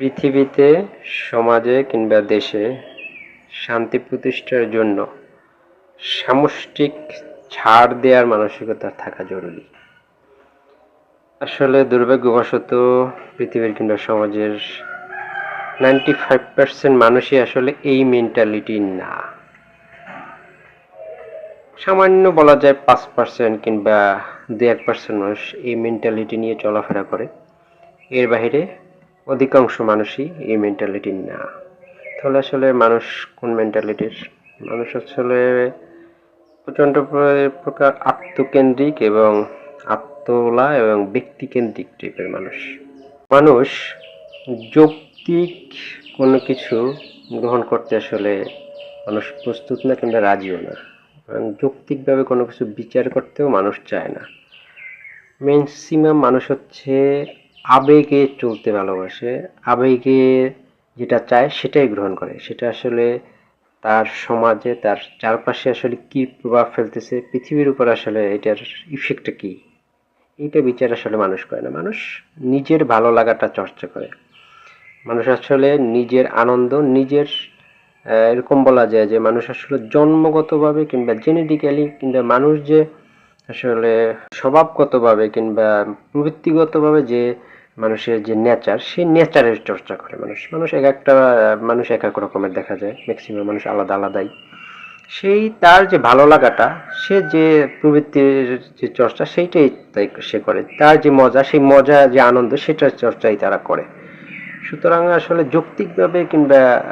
পৃথিবীতে, সমাজে কিংবা দেশে শান্তি প্রতিষ্ঠার জন্য সামষ্টিক ছাড় দেওয়ার মানসিকতা থাকা জরুরি। আসলে দুর্ভাগ্যবশত পৃথিবীর কিংবা সমাজের নাইনটি ফাইভ পার্সেন্ট মানুষই আসলে এই মেন্টালিটি না। সামান্য বলা যায় পাঁচ পার্সেন্ট কিংবা দু এক পার্সেন্ট মানুষ এই মেন্টালিটি নিয়ে চলাফেরা করে। এর বাইরে অধিকাংশ মানুষই এই মেন্টালিটি না। তাহলে আসলে মানুষ কোন মেন্টালিটির মানুষ আসলে প্রচণ্ড প্র- প্রকার আত্মকেন্দ্রিক এবং আত্মলা এবং ব্যক্তিকেন্দ্রিক টাইপের মানুষ। মানুষ যৌক্তিক কোনো কিছু গ্রহণ করতে আসলে মানুষ প্রস্তুত না কিংবা রাজিও না। এবং যৌক্তিকভাবে কোনো কিছু বিচার করতেও মানুষ চায় না। ম্যাক্সিমাম মানুষ হচ্ছে আবেগে চলতে ভালোবাসে, আবেগে যেটা চায় সেটাই গ্রহণ করে। সেটা আসলে তার সমাজে, তার চারপাশে আসলে কি প্রভাব ফেলতেছে, পৃথিবীর উপর আসলে এটার ইফেক্টটা কি? এইটা বিচার আসলে মানুষ করে না। মানুষ নিজের ভালো লাগাটা চর্চা করে। মানুষ আসলে নিজের আনন্দ, নিজের এরকম বলা যায় যে মানুষ আসলে জন্মগতভাবে কিংবা জেনেটিক্যালি কিংবা মানুষ যে আসলে স্বভাবগতভাবে কিংবা প্রবৃত্তিগতভাবে যে মানুষের যে নেচার সেই নেচারের চর্চা করে মানুষ। মানুষ এক একটা, মানুষ এক এক রকমের দেখা যায় ম্যাক্সিমাম মানুষ আলাদা আলাদাই। সেই তার যে ভালো লাগাটা, সে যে প্রবৃত্তির যে চর্চা, সেইটাই তাই সে করে। তার যে মজা, সেই মজা, যে আনন্দ, সেটার চর্চাই তারা করে। সুতরাং আসলে যৌক্তিকভাবে কিংবা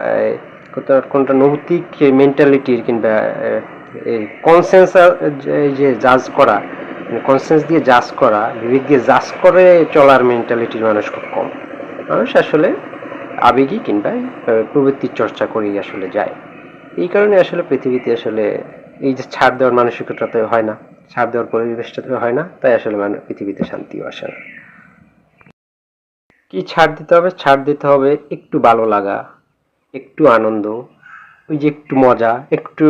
কোনটা- নৈতিক মেন্টালিটির কিংবা কনসেন্স যে জাজ করা কনসেন্স দিয়ে জাজ করা, বিবেক দিয়ে জাজ করে চলার মেন্টালিটির মানুষ খুব কম। মানুষ আসলে আবেগী কিংবা প্রবৃত্তির চর্চা করেই আসলে যায়। এই কারণে আসলে পৃথিবীতে আসলে এই যে ছাড় দেওয়ার মানসিকতাতে হয় না, ছাড় দেওয়ার পরিবেশটাতে হয় না, তাই আসলে মানে পৃথিবীতে শান্তিও আসে না। কি ছাড় দিতে হবে? ছাড় দিতে হবে একটু ভালো লাগা, একটু আনন্দ, ওই যে একটু মজা, একটু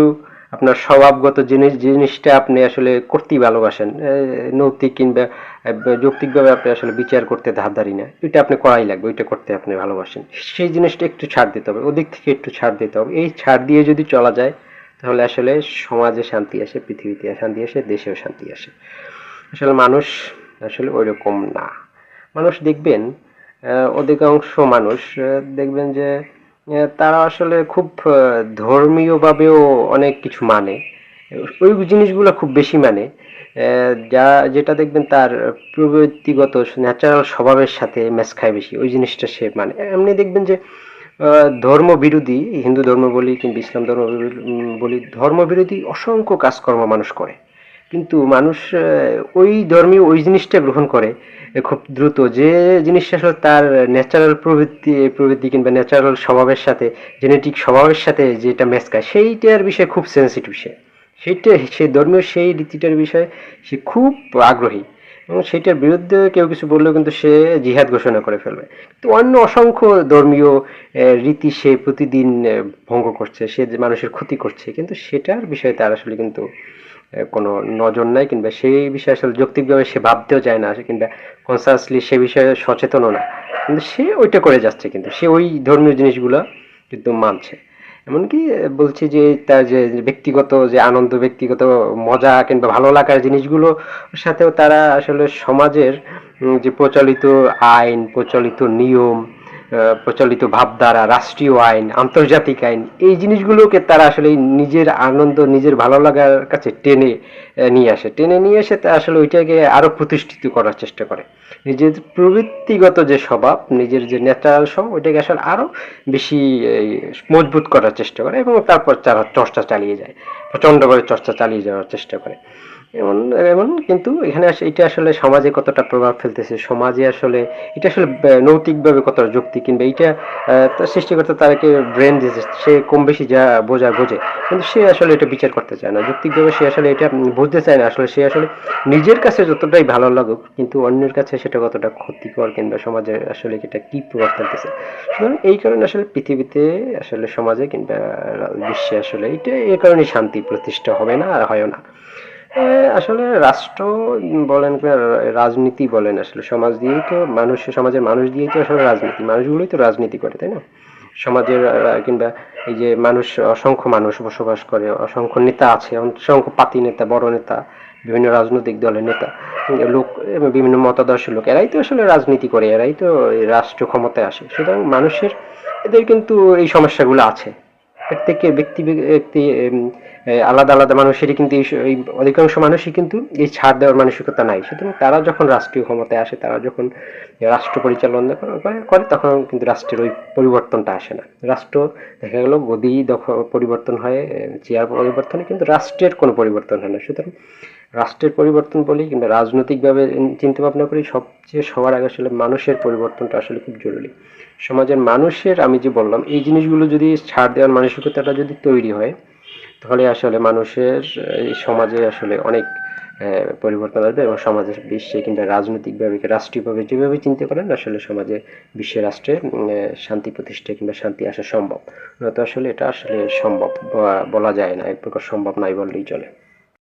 আপনার স্বভাবগত জিনিস জিনিসটা আপনি আসলে করতেই ভালোবাসেন। নৈতিক কিংবা যৌক্তিকভাবে আপনি আসলে বিচার করতে ধারধারি না। এটা আপনি করাই লাগবে, ওইটা করতে আপনি ভালোবাসেন। সেই জিনিসটা একটু ছাড় দিতে হবে, ওদিক থেকে একটু ছাড় দিতে হবে। এই ছাড় দিয়ে যদি চলা যায়, তাহলে আসলে সমাজে শান্তি আসে, পৃথিবীতে শান্তি আসে, দেশেও শান্তি আসে। আসলে মানুষ আসলে ওইরকম না। মানুষ দেখবেন অধিকাংশ মানুষ দেখবেন যে তারা আসলে খুব ধর্মীয়ভাবেও অনেক কিছু মানে। ওই জিনিসগুলো খুব বেশি মানে। যা, যেটা দেখবেন তার প্রবৃত্তিগত ন্যাচারাল স্বভাবের সাথে ম্যাচ খায় বেশি। ওই জিনিসটা সে মানে। এমনি দেখবেন যে ধর্ম বিরোধী হিন্দু ধর্ম বলি কিংবা ইসলাম ধর্ম বলি ধর্ম বিরোধী অসংখ্য কাজকর্ম মানুষ করে। কিন্তু মানুষ ওই ধর্মীয় ওই জিনিসটা গ্রহণ করে খুব দ্রুত। যে জিনিসটা আসলে তার ন্যাচারাল প্রবৃত্তি প্রবৃত্তি কিংবা ন্যাচারাল স্বভাবের সাথে জেনেটিক স্বভাবের সাথে যেটা ম্যাচ খায় সেইটার বিষয়ে খুব সেন্সিটিভ সে। সেইটা, সে ধর্মীয় সেই রীতিটার বিষয়ে সে খুব আগ্রহী। এবং সেটার বিরুদ্ধে কেউ কিছু বললেও কিন্তু সে জিহাদ ঘোষণা করে ফেলবে। কিন্তু অন্য অসংখ্য ধর্মীয় রীতি সে প্রতিদিন ভঙ্গ করছে, সে মানুষের ক্ষতি করছে, কিন্তু সেটার বিষয়ে তার আসলে কিন্তু কোনো নজর নাই, কিংবা সেই বিষয়ে আসলে যৌক্তিকভাবে সে ভাবতেও চায় না কিংবা কনসাসলি সে বিষয়ে সচেতনও না। কিন্তু সে ওইটা করে যাচ্ছে কিন্তু, সে ওই ধর্মীয় জিনিসগুলো কিন্তু মানছে। এমনকি বলছি যে তার যে ব্যক্তিগত, যে আনন্দ, ব্যক্তিগত মজা কিংবা ভালো লাগার জিনিসগুলো সাথেও তারা আসলে সমাজের যে প্রচলিত আইন, প্রচলিত নিয়ম প্রচলিত ভাবধারা, রাষ্ট্রীয় আইন, আন্তর্জাতিক আইন, এই জিনিসগুলোকে তারা আসলে নিজের আনন্দ, নিজের ভালো লাগার কাছে টেনে নিয়ে আসে। টেনে নিয়ে এসে তা আসলে ওইটাকে আরও প্রতিষ্ঠিত করার চেষ্টা করে। নিজের প্রবৃত্তিগত যে স্বভাব, নিজের যে ন্যাচারাল স্বভাব, ওইটাকে আসলে আরও বেশি মজবুত করার চেষ্টা করে এবং তারপর তারা চর্চা চালিয়ে যায় প্রচণ্ডভাবে চর্চা চালিয়ে যাওয়ার চেষ্টা করে। এমন এমন, কিন্তু এখানে এটা আসলে সমাজে কতটা প্রভাব ফেলতেছে? সমাজে আসলে, এটা আসলে নৈতিকভাবে কতটা যুক্তি কিংবা এইটা সৃষ্টিকর্তা তাকে ব্রেন দিয়েছে, সে কম বেশি যা বোঝা বোঝে। কিন্তু সে আসলে এটা বিচার করতে চায় না। যৌক্তিকভাবে সে আসলে এটা বুঝতে চায় না। আসলে সে আসলে নিজের কাছে যতটাই ভালো লাগুক, কিন্তু অন্যের কাছে সেটা কতটা ক্ষতিকর কিংবা সমাজে আসলে এটা কি প্রভাব ফেলতেছে? সুতরাং এই কারণে আসলে পৃথিবীতে আসলে সমাজে কিংবা বিশ্বে আসলে এটা এই কারণে শান্তি প্রতিষ্ঠা হবে না আর হয় না। আসলে রাষ্ট্র বলেন রাজনীতি বলেন, আসলে সমাজ দিয়েই তো মানুষ, সমাজের মানুষ দিয়েই তো আসলে রাজনীতি। মানুষগুলোই তো রাজনীতি করে, তাই না? সমাজের কিংবা এই যে মানুষ, অসংখ্য মানুষ বসবাস করে, অসংখ্য নেতা আছে, অসংখ্য পাতি নেতা, বড় নেতা, বিভিন্ন রাজনৈতিক দলের নেতা লোক বিভিন্ন মতাদর্শের লোক, এরাই তো আসলে রাজনীতি করে, এরাই তো রাষ্ট্র ক্ষমতায় আসে। সুতরাং মানুষের, এদের কিন্তু এই সমস্যাগুলো আছে। প্রত্যেকের ব্যক্তি ব্যক্তি আলাদা আলাদা মানুষেরই কিন্তু এই অধিকাংশ মানুষই কিন্তু এই ছাড় দেওয়ার মানসিকতা নাই। সুতরাং তারা যখন রাষ্ট্রীয় ক্ষমতায় আসে, তারা যখন রাষ্ট্র পরিচালনা করে- তখন কিন্তু রাষ্ট্রের ওই পরিবর্তনটা আসে না। রাষ্ট্র দেখা গেল গদি পরিবর্তন হয় চেয়ার পরিবর্তনে কিন্তু রাষ্ট্রের কোনো পরিবর্তন হয় না। সুতরাং রাষ্ট্রের পরিবর্তন বলি কিংবা রাজনৈতিকভাবে চিন্তা ভাবনা করি সবচেয়ে সবার আগে আসলে মানুষের পরিবর্তনটা আসলে খুব জরুরি। সমাজের মানুষের, আমি যে বললাম, এই জিনিসগুলো যদি ছাড় দেওয়ার মানসিকতাটা যদি তৈরি হয় তাহলে আসলে মানুষের, এই সমাজে আসলে অনেক পরিবর্তন আসবে এবং সমাজের বিশ্বে কিংবা রাজনৈতিকভাবে, রাষ্ট্রীয়ভাবে যেভাবে চিন্তা করেন, আসলে সমাজে বিশ্বে রাষ্ট্রে শান্তি প্রতিষ্ঠা কিংবা শান্তি আসা সম্ভব। নয়তো আসলে এটা আসলে সম্ভব বলা যায় না, এক প্রকার সম্ভব নাই বললেই চলে।